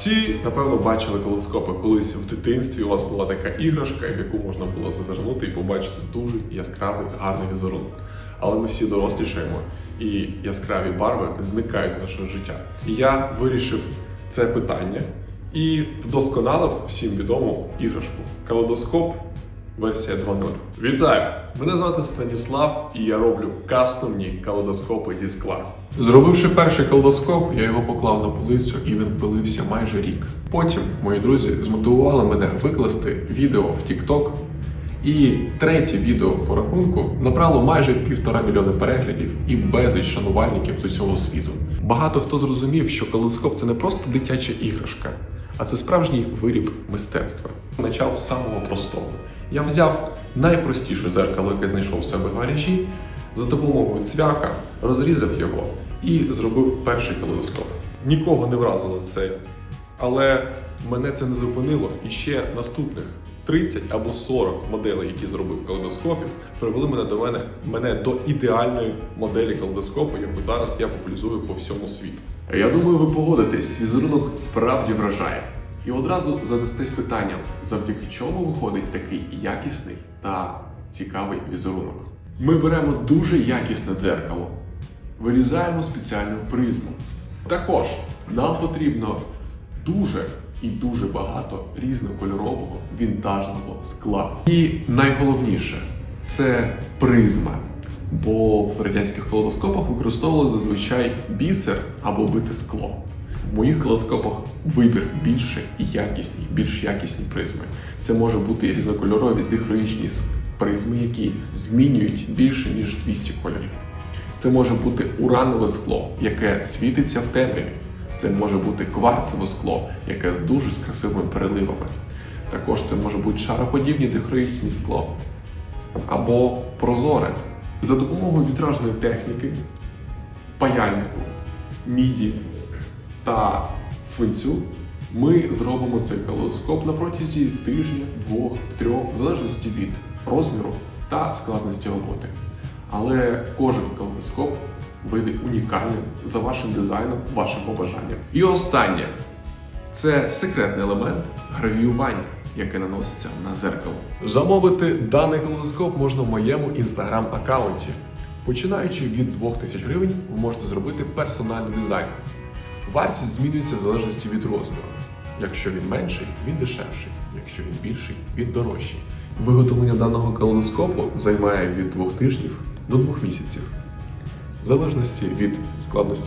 всі, напевно, бачили колоскопи. Колись в дитинстві у вас була така іграшка, в яку можна було зазирнути і побачити дуже яскравий, гарний візерунок. Але ми всі дорослішаємо, і яскраві барви зникають з нашого життя. І я вирішив це питання і вдосконалив всім відому іграшку. Калейдоскоп версія 2.0. Вітаю! Мене звати Станіслав, і я роблю кастомні калейдоскопи зі скла. Зробивши перший калейдоскоп, я його поклав на полицю і він пилився майже рік. Потім мої друзі змотивували мене викласти відео в TikTok. І третє відео по рахунку набрало майже півтора мільйони переглядів і безліч шанувальників з усього світу. Багато хто зрозумів, що колескоп це не просто дитяча іграшка, а це справжній виріб мистецтва. Почав з самого простого. Я взяв найпростіше зеркало, яке знайшов у себе в гаражі, за допомогою цвяха розрізав його і зробив перший калейдоскоп. Нікого не вразило це, але мене це не зупинило. І ще наступних 30 або 40 моделей, які зробив калейдоскопів, привели мене до мене, мене до ідеальної моделі калейдоскопу, яку зараз я популяризую по всьому світу. Я думаю, ви погодитесь, візерунок справді вражає. І одразу задастесь питанням, завдяки чому виходить такий якісний та цікавий візерунок. Ми беремо дуже якісне дзеркало, вирізаємо спеціальну призму. Також нам потрібно дуже і дуже багато різнокольорового вінтажного скла. І найголовніше це призма. Бо в радянських колодоскопах використовували зазвичай бісер або бите скло. В моїх колоскопах вибір більше і якісні, більш якісні призми. Це може бути різнокольорові дихроїчні призми, які змінюють більше ніж 200 кольорів. Це може бути уранове скло, яке світиться в темряві. Це може бути кварцеве скло, яке з дуже з красивими переливами. Також це може бути шароподібні дихроїчні скло або прозоре. За допомогою вітражної техніки, паяльнику, міді та свинцю ми зробимо цей калейдоскоп на протязі тижня, двох, трьох, в залежності від розміру та складності роботи. Але кожен калейдоскоп вийде унікальним за вашим дизайном, вашим побажанням. І останнє це секретний елемент гравіювання, яке наноситься на зеркало. Замовити даний калейдоскоп можна в моєму інстаграм-аккаунті. Починаючи від 2000 гривень, ви можете зробити персональний дизайн. Вартість змінюється в залежності від розміру. Якщо він менший, він дешевший. Якщо він більший, він дорожчий. Виготовлення даного калейдоскопу займає від двох тижнів до двох місяців, в залежності від складності.